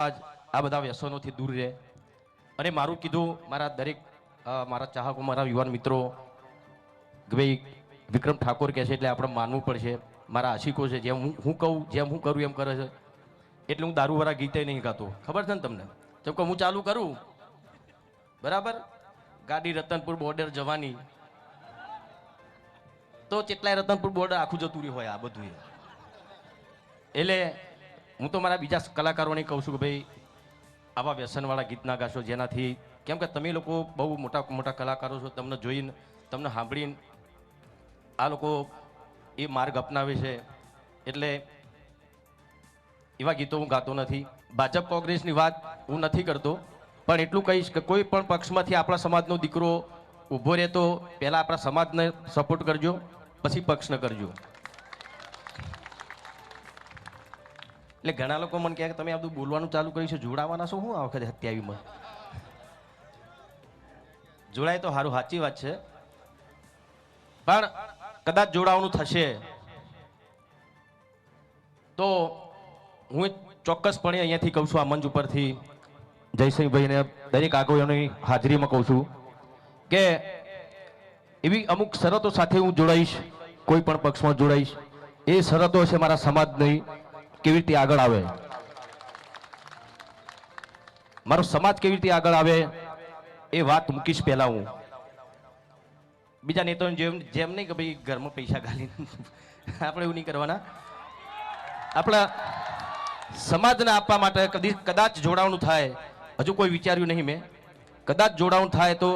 આજ આ બધા વ્યસનોથી દૂર રહે. અને મારું કીધું, મારા દરેક મારા ચાહકો, મારા યુવાન મિત્રો, ભાઈ વિક્રમ ઠાકોર કહે છે એટલે આપણે માનવું પડશે. મારા આશિકો છે, જેમ હું હું કહું, જેમ હું કરું એમ કરે છે. એટલે હું દારૂવાળા ગીતે નહીં ગાતો. ખબર છે ને તમને? જેમ કે હું ચાલુ કરું? બરાબર? ગાડી રતનપુર બોર્ડર જવાની. તો કેટલાય રતનપુર બોર્ડર આખું જતું રહ્યું હોય આ બધું એટલે હું તો મારા બીજા કલાકારોને કહું છું કે ભાઈ, આવા વ્યસનવાળા ગીત ના ગાશો જેનાથી, કેમ કે તમે લોકો બહુ મોટા મોટા કલાકારો છો, તમને જોઈને, તમને સાંભળીને આ લોકો એ માર્ગ અપનાવે છે. એટલે એવા ગીતો હું ગાતો નથી. ભાજપ કોંગ્રેસની વાત હું નથી કરતો, પણ એટલું કહીશ કે કોઈ પણ પક્ષમાંથી આપણા સમાજનો દીકરો ઊભો રહેતો, પહેલાં આપણા સમાજને સપોર્ટ કરજો, પછી પક્ષને કરજો. એટલે ઘણા લોકો મને કહે કે તમે આ બધું બોલવાનું ચાલુ કર્યું છે, જોડાવાના છો? શું આ વખતે હત્યાવીમાં. જોડાય તો સારું સાચી વાત છે. પણ કદાચ જોડાવાનું થશે. તો હું ચોક્કસપણે અહીંયાથી કહું છું, આ મંચ ઉપરથી જયસિંહભાઈને, દરેક આગેવાનોની હાજરીમાં કહું છું કે એવી અમુક શરતો સાથે હું જોડાઈશ, કોઈ પણ પક્ષમાં જોડાઈશ. એ શરતો છે મારા સમાજની. કેવી રીતે આગળ આવે? મારો સમાજ કેવી રીતે આગળ આવે? એ વાત મૂકીશ પહેલા હું. બીજા નેતાઓને જેમ જેમ નહીં કે ભાઈ ઘરમાં પૈસા ગાલી આપણે એવું નહીં કરવાના. આપણા સમાજને આપવા માટે કદી કદાચ જોડાવાનું થાય. હજુ કોઈ વિચાર્યું નહીં મેં. કદાચ જોડાવાનું થાય તો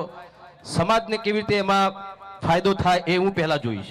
સમાજને કેવી રીતે એમાં ફાયદો થાય એ હું પહેલાં જોઈશ.